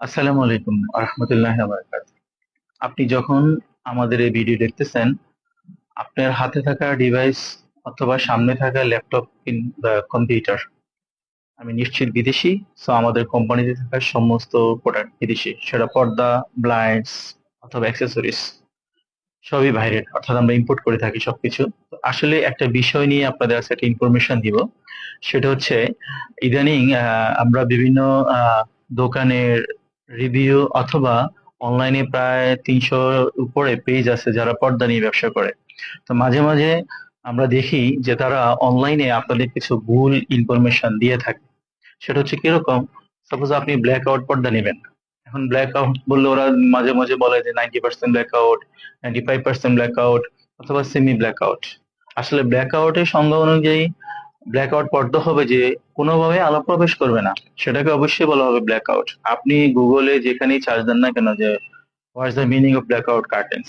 আসসালামু আলাইকুম আহমতুল্লাহ আপনি যখন আমাদের এই ভিডিও দেখতেছেন, আপনার হাতে থাকা ডিভাইস অথবা সামনে থাকা ল্যাপটপ বা কম্পিউটার আমি নিশ্চিত বিদেশি সো আমাদের কোম্পানিতে থাকা সমস্ত প্রোডাক্ট বিদেশি, সেটা পর্দা ব্লাইন্ডস অথবা অ্যাক্সেসরিজ সবই বাইরের অর্থাৎ আমরা ইম্পোর্ট করে থাকি সবকিছু। আসলে একটা বিষয় নিয়ে আপনাদের কাছে একটা ইনফরমেশন দিব, সেটা হচ্ছে, ইদানিং আমরা বিভিন্ন দোকানের রিভিউ অথবা অনলাইনে প্রায় তিনশো উপরে পেজ আছে যারা পর্দা নিয়ে ব্যবসা করে। তো মাঝে মাঝে আমরা দেখি যে তারা অনলাইনে আপনাদের কিছু ভুল ইনফরমেশন দিয়ে থাকে। সেটা হচ্ছে কীরকম? সাপোজ আপনি ব্ল্যাক আউট পর্দা নেবেন। এখন ব্ল্যাক আউট বললে ওরা মাঝে মাঝে বলে যে ninety percent black out ninety five percent black out অথবা সেমি ব্ল্যাক আউট আসলে ব্ল্যাক আউটের সংজ্ঞা অনুযায়ী ব্ল্যাক আউট পর্দা হবে যে কোনোভাবে আলো প্রবেশ করবে না। সেটাকে অবশ্যই বলা হবে ব্ল্যাক আউট আপনি গুগলে যেখানেই চার্জ দেন না কেন যে what's the meaning of black out curtains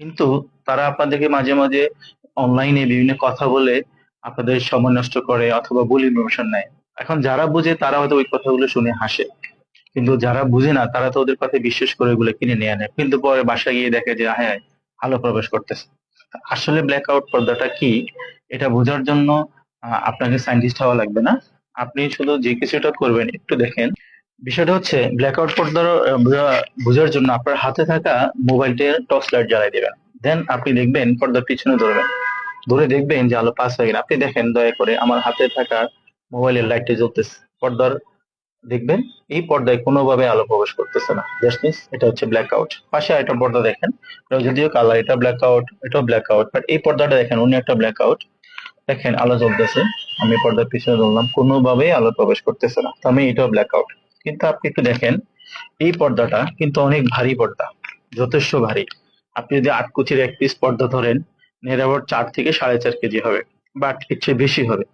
কিন্তু তারা আপনাদেরকে মাঝে মাঝে অনলাইনে বিভিন্ন কথা বলে আপনাদের সময় নষ্ট করে অথবা ভুল ইনফরমেশন নেয়। এখন যারা বুঝে তারা হয়তো ওই কথাগুলো শুনে হাসে। কিন্তু যারা বুঝে না, তারা তো ওদের কথা বিশ্বাস করে ওগুলো কিনে নিয়ে আনে। কিন্তু পরে বাসায় গিয়ে দেখে যে হ্যাঁ আলো প্রবেশ করতেছে। আসলে ব্ল্যাক আউট পর্দাটা কি? এটা বোঝার জন্য আপনাকে সায়েন্টিস্ট হওয়া লাগবে না। আপনি শুধু যে কিছুটা করবেন, একটু দেখেন। বিষয়টা হচ্ছে ব্ল্যাক আউট পর্দার বোঝার জন্য আপনার হাতে থাকা মোবাইলটির টর্চ লাইট জ্বালাই দেবেন। দেন আপনি দেখবেন পর্দার পিছনে ধরবেন। ধরে দেখবেন যে আলো পাস হয়ে গেল আপনি দেখেন, দয়া করে আমার হাতে থাকা মোবাইলের লাইটটি জ্বলতেছে। পর্দার, দেখবেন, এই পর্দায় কোনোভাবে আলো প্রবেশ করতেছে না। জাস্ট মিস এটা হচ্ছে ব্ল্যাক আউট পাশে একটা পর্দা দেখেন। যদিও কালার এটা ব্ল্যাক আউট এটাও ব্ল্যাক আউট বাট এই পর্দাটা দেখেন অন্য একটা ব্ল্যাক আউট দেখেন আলো জ্বলতেছে, আমি পর্দার পিছনে ধরলাম কোনোভাবেই আলো প্রবেশ করতেছে না। তার মানে এটাও ব্ল্যাক আউট কিন্তু আপনি একটু দেখেন, এই পর্দাটা কিন্তু অনেক ভারী পর্দা, যথেষ্ট ভারী। আপনি যদি আট কুচির এক পিস পর্দা ধরেন এর আবার চার থেকে সাড়ে চার কেজি হবে বাট এর চেয়ে বেশি হবে।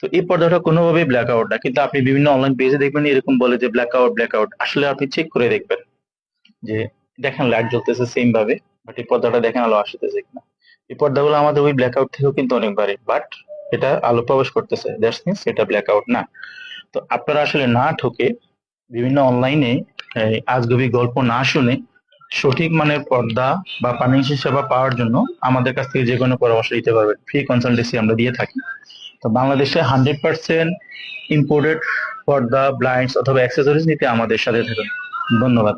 তো এই পর্দাটা কোনোভাবেই ব্ল্যাক আউট না। কিন্তু আপনি বিভিন্ন অনলাইন পেজে দেখবেন, এরকম বলে যে ব্ল্যাক আউট ব্ল্যাক আউট আসলে আপনি চেক করে দেখবেন যে, দেখেন লাইট জ্বলতেছে সেম ভাবে বাট এই পর্দাটা দেখেন আলো আসতেছে কিনা। এই পর্দাগুলো আমাদের ওই ব্ল্যাক আউট থেকেও কিন্তু অনেক ভারী বাট এটা আলো প্রবেশ করতেছে। দ্যাটস মিনস এটা ব্ল্যাক আউট না। তো আপনারা আসলে না ঠকে বিভিন্ন অনলাইনে আজগবি গল্প না শুনে সঠিক মানের পর্দা বা ফাইন্যান্সিয়াল সেবা পাওয়ার জন্য আমাদের কাছ থেকে যে কোনো পরামর্শ দিতে পারবেন। ফ্রি কনসালটেন্সি আমরা দিয়ে থাকি। তো বাংলাদেশে হান্ড্রেড পার্সেন্ট ইম্পোর্টেড পর্দা ব্লাইন্ডস অথবা অ্যাক্সেসরিজ নিতে আমাদের সাথে থাকুন। ধন্যবাদ।